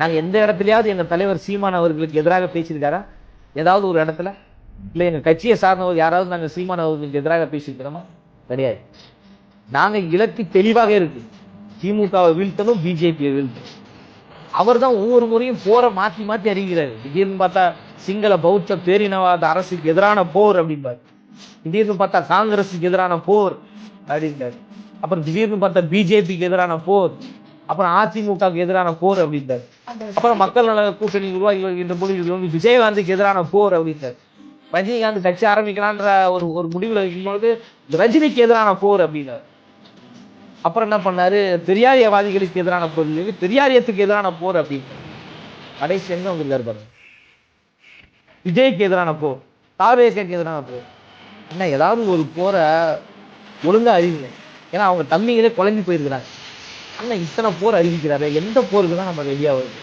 நாங்கள் எந்த இடத்துலையாவது எங்கள் தலைவர் சீமான் அவர்களுக்கு எதிராக பேசியிருக்காரா? ஏதாவது ஒரு இடத்துல? இல்லை எங்கள் கட்சியை சார்ந்தவர் யாராவது நாங்கள் சீமான் அவர்களுக்கு எதிராக பேசியிருக்கிறோமா? கிடையாது நாங்கள் இலக்கு தெளிவாக இருக்கு. திமுகவை வீழ்த்தணும் பிஜேபியை வீழ்த்தணும். அவர் தான் ஒவ்வொரு முறையும் போரை மாற்றி மாற்றி அறிகிறார் திடீர்னு பார்த்தா சிங்கள பௌத்த பேரினவாத அரசுக்கு எதிரான போர் அப்படிம்பாரு. திடீர்னு பார்த்தா காங்கிரஸுக்கு எதிரான போர் அப்படின்றாரு அப்புறம் திடீர்னு பார்த்தா பிஜேபிக்கு எதிரான போர். அப்புறம் அதிமுகவுக்கு எதிரான போர் அப்படின்றாரு. அப்புறம் மக்கள் நல கூட்டணி உருவாகி வருகின்ற போது இது வந்து விஜயகாந்துக்கு எதிரான போர் அப்படின்றாரு. ரஜினிகாந்த் கட்சி ஆரம்பிக்கலான்ற ஒரு ஒரு முடிவில் இருக்கும்போது ரஜினிக்கு எதிரான போர் அப்படின்னாரு அப்புறம் என்ன பண்ணாரு? பெரியாரியவாதிகளுக்கு எதிரான போர் இல்லை, பெரியாரியத்துக்கு எதிரான போர் அப்படின்னு கடைசி எங்க வந்திருக்காரு பாருங்க. விஜய்க்கு எதிரான போர் தாவேக்கு எதிரான போர். என்ன ஏதாவது ஒரு போரை ஒழுங்கா அறிவிங்க. ஏன்னா அவங்க தம்பிங்களே குழம்பி போயிருக்கிறாங்க. அண்ணன் இத்தனை போர் அறிவிக்கிறாரு எந்த போருக்கு தான் நம்ம ரெடியா வருது?